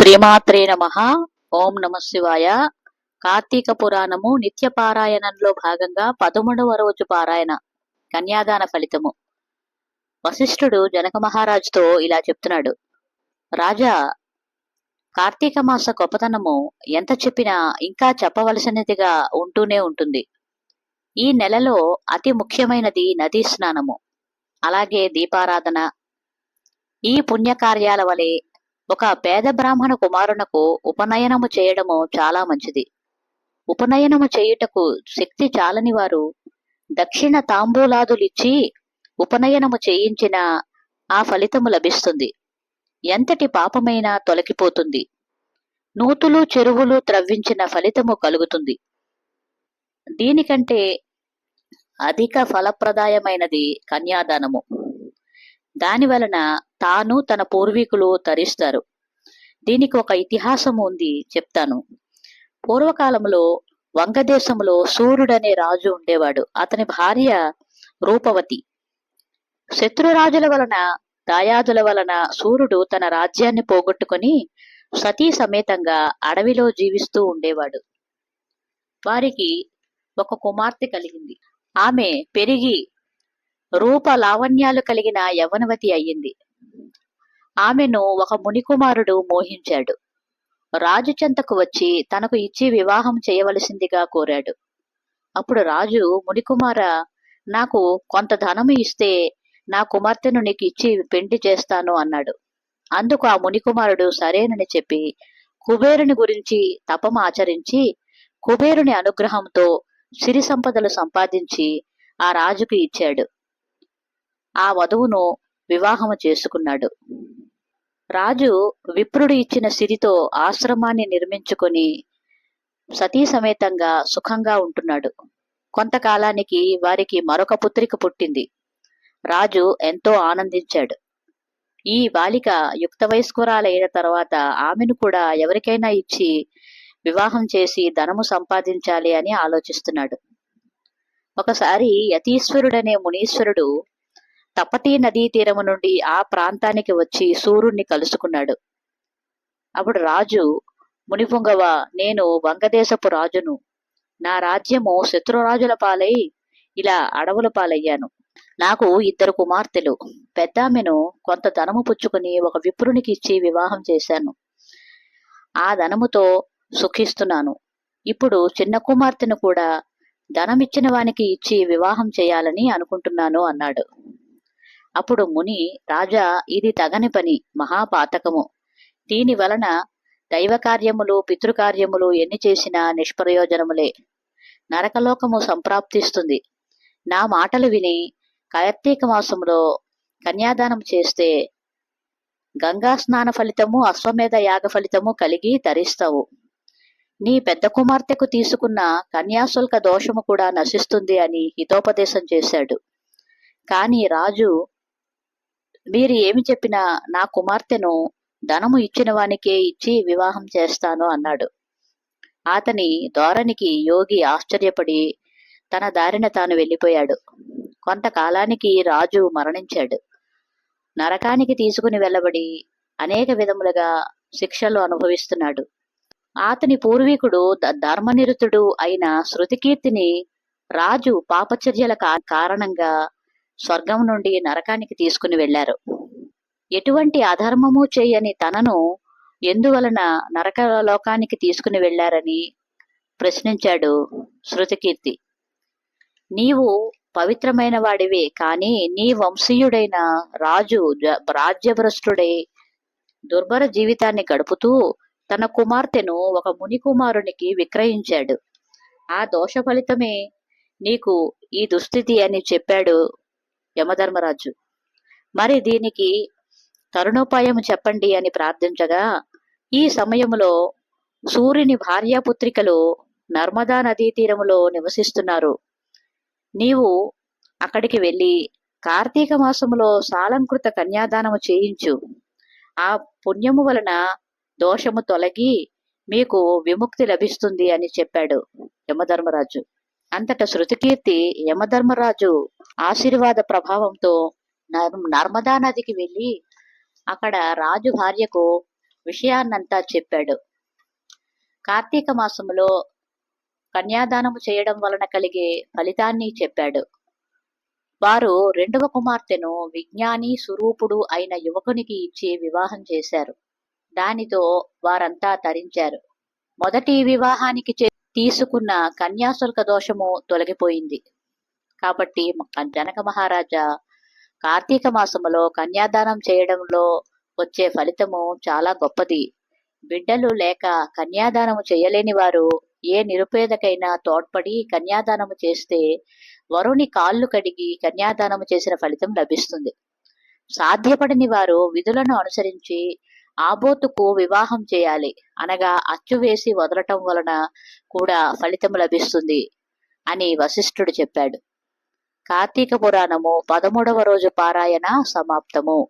శ్రీమాత్రే నమ. ఓం నమ శివాయ. కార్తీక పురాణము నిత్య పారాయణంలో భాగంగా పదమూడవ రోజు పారాయణ కన్యాదాన ఫలితము. వశిష్ఠుడు జనక మహారాజుతో ఇలా చెప్తున్నాడు. రాజా కార్తీక మాస గొప్పతనము ఎంత చెప్పినా ఇంకా చెప్పవలసినదిగా ఉంటూనే ఉంటుంది. ఈ నెలలో అతి ముఖ్యమైనది నదీ స్నానము అలాగే దీపారాధన. ఈ పుణ్యకార్యాల వలె ఒక పేద బ్రాహ్మణ కుమారునకు ఉపనయనము చేయడము చాలా మంచిది. ఉపనయనము చేయుటకు శక్తి చాలని వారు దక్షిణ తాంబూలాదులిచ్చి ఉపనయనము చేయించిన ఆ ఫలితము లభిస్తుంది. ఎంతటి పాపమైనా తొలగిపోతుంది. నూతులు చెరువులు త్రవ్వించిన ఫలితము కలుగుతుంది. దీనికంటే అధిక ఫలప్రదాయమైనది కన్యాదానము. దాని వలన తాను తన పూర్వీకులు తరిస్తారు. దీనికి ఒక ఇతిహాసం ఉంది చెప్తాను. పూర్వకాలంలో వంగదేశంలో సూర్యుడనే రాజు ఉండేవాడు. అతని భార్య రూపవతి. శత్రురాజుల వలన దాయాదుల వలన సూర్యుడు తన రాజ్యాన్ని పోగొట్టుకుని సతీ సమేతంగా అడవిలో జీవిస్తూ ఉండేవాడు. వారికి ఒక కుమార్తె కలిగింది. ఆమె పెరిగి రూప లావణ్యాలు కలిగిన యవనవతి అయ్యింది. ఆమెను ఒక మునికుమారుడు మోహించాడు. రాజు చెంతకు వచ్చి తనకు ఇచ్చి వివాహం చేయవలసిందిగా కోరాడు. అప్పుడు రాజు మునికుమార నాకు కొంత ధనము ఇస్తే నా కుమార్తెను నీకు ఇచ్చి పెండి చేస్తాను అన్నాడు. అందుకు ఆ మునికుమారుడు సరేనని చెప్పి కుబేరుని గురించి తపం ఆచరించి కుబేరుని అనుగ్రహంతో సిరి సంపదలు సంపాదించి ఆ రాజుకు ఇచ్చాడు. ఆ వధువును వివాహము చేసుకున్నాడు. రాజు విప్రుడు ఇచ్చిన సిరితో ఆశ్రమాన్ని నిర్మించుకొని సతీ సమేతంగా సుఖంగా ఉంటున్నాడు. కొంతకాలానికి వారికి మరొక పుత్రిక పుట్టింది. రాజు ఎంతో ఆనందించాడు. ఈ బాలిక యుక్త వయస్కురాలైన తర్వాత ఆమెను కూడా ఎవరికైనా ఇచ్చి వివాహం చేసి ధనము సంపాదించాలి అని ఆలోచిస్తున్నాడు. ఒకసారి యతీశ్వరుడనే మునీశ్వరుడు తపతీ నదీ తీరము నుండి ఆ ప్రాంతానికి వచ్చి సూర్యుణ్ణి కలుసుకున్నాడు. అప్పుడు రాజు మునిపుంగవ నేను వంగదేశపు రాజును. నా రాజ్యము శత్రురాజుల పాలై ఇలా అడవుల పాలయ్యాను. నాకు ఇద్దరు కుమార్తెలు. పెద్దామెను కొంత ధనము పుచ్చుకుని ఒక విప్రునికి ఇచ్చి వివాహం చేశాను. ఆ ధనముతో సుఖిస్తున్నాను. ఇప్పుడు చిన్న కుమార్తెను కూడా ధనమిచ్చిన వానికి ఇచ్చి వివాహం చేయాలని అనుకుంటున్నాను అన్నాడు. అప్పుడు ముని రాజా ఇది తగని పని మహాపాతకము. దీని వలన దైవకార్యములు పితృకార్యములు ఎన్ని చేసినా నిష్ప్రయోజనములే. నరకలోకము సంప్రాప్తిస్తుంది. నా మాటలు విని కార్తీక మాసములో కన్యాదానం చేస్తే గంగా స్నాన ఫలితము అశ్వమేధ యాగ ఫలితము కలిగి తరిస్తావు. నీ పెద్ద కుమార్తెకు తీసుకున్న కన్యాశుల్క దోషము కూడా నశిస్తుంది అని హితోపదేశం చేశాడు. కాని రాజు వీరు ఏమి చెప్పినా నా కుమార్తెను ధనము ఇచ్చిన వానికే ఇచ్చి వివాహం చేస్తాను అన్నాడు. అతని ధోరణికి యోగి ఆశ్చర్యపడి తన దారిన తాను వెళ్ళిపోయాడు. కొంతకాలానికి రాజు మరణించాడు. నరకానికి తీసుకుని వెళ్ళబడి అనేక విధములుగా శిక్షలు అనుభవిస్తున్నాడు. అతని పూర్వీకుడు ధర్మనిరుతుడు అయిన శృతికీర్తిని రాజు పాపచర్యల కా- కారణంగా స్వర్గం నుండి నరకానికి తీసుకుని వెళ్ళారు ఎటువంటి అధర్మము చేయని తనను ఎందువలన నరక లోకానికి తీసుకుని వెళ్ళారని ప్రశ్నించాడు శృతికీర్తి. నీవు పవిత్రమైన వాడివే కానీ నీ వంశీయుడైన రాజు రాజ్యభ్రష్టుడే రాజ్యభ్రష్టుడై దుర్భర జీవితాన్ని గడుపుతూ తన కుమార్తెను ఒక ముని కుమారునికి విక్రయించాడు. ఆ దోష ఫలితమే నీకు ఈ దుస్థితి అని చెప్పాడు యమధర్మరాజు. మరి దీనికి తరుణోపాయం చెప్పండి అని ప్రార్థించగా ఈ సమయంలో సూర్యుని భార్యాపుత్రికలు నర్మదా నదీ తీరములో నివసిస్తున్నారు. నీవు అక్కడికి వెళ్ళి కార్తీక మాసములో సాలంకృత కన్యాదానము చేయించు. ఆ పుణ్యము వలన దోషము తొలగి మీకు విముక్తి లభిస్తుంది అని చెప్పాడు యమధర్మరాజు. అంతట శృతికీర్తి యమధర్మరాజు ఆశీర్వాద ప్రభావంతో నర్- నర్మదా నదికి వెళ్ళి అక్కడ రాజు భార్యకు విషయాన్నంతా చెప్పాడు. కార్తీక మాసంలో కన్యాదానము చేయడం వలన కలిగే ఫలితాన్ని చెప్పాడు. వారు రెండవ కుమార్తెను విజ్ఞాని స్వరూపుడు అయిన యువకునికి ఇచ్చి వివాహం చేశారు. దానితో వారంతా తరించారు. మొదటి వివాహానికి చే- తీసుకున్న కన్యాశుల్క దోషము తొలగిపోయింది. కాబట్టి జనక మహారాజా కార్తీక మాసములో కన్యాదానం చేయడంలో వచ్చే ఫలితము చాలా గొప్పది. బిడ్డలు లేక కన్యాదానము చేయలేని వారు ఏ నిరుపేదకైనా తోడ్పడి కన్యాదానము చేస్తే వరుని కాళ్ళు కడిగి కన్యాదానము చేసిన ఫలితం లభిస్తుంది. సాధ్యపడని వారు విధులను అనుసరించి ఆబోతుకు వివాహం చేయాలి. అనగా అచ్చు వేసి వదలటం వలన కూడా ఫలితం లభిస్తుంది అని వశిష్ఠుడు చెప్పాడు. కార్తీక పురాణము పదమూడవ రోజు పారాయణ సమాప్తము.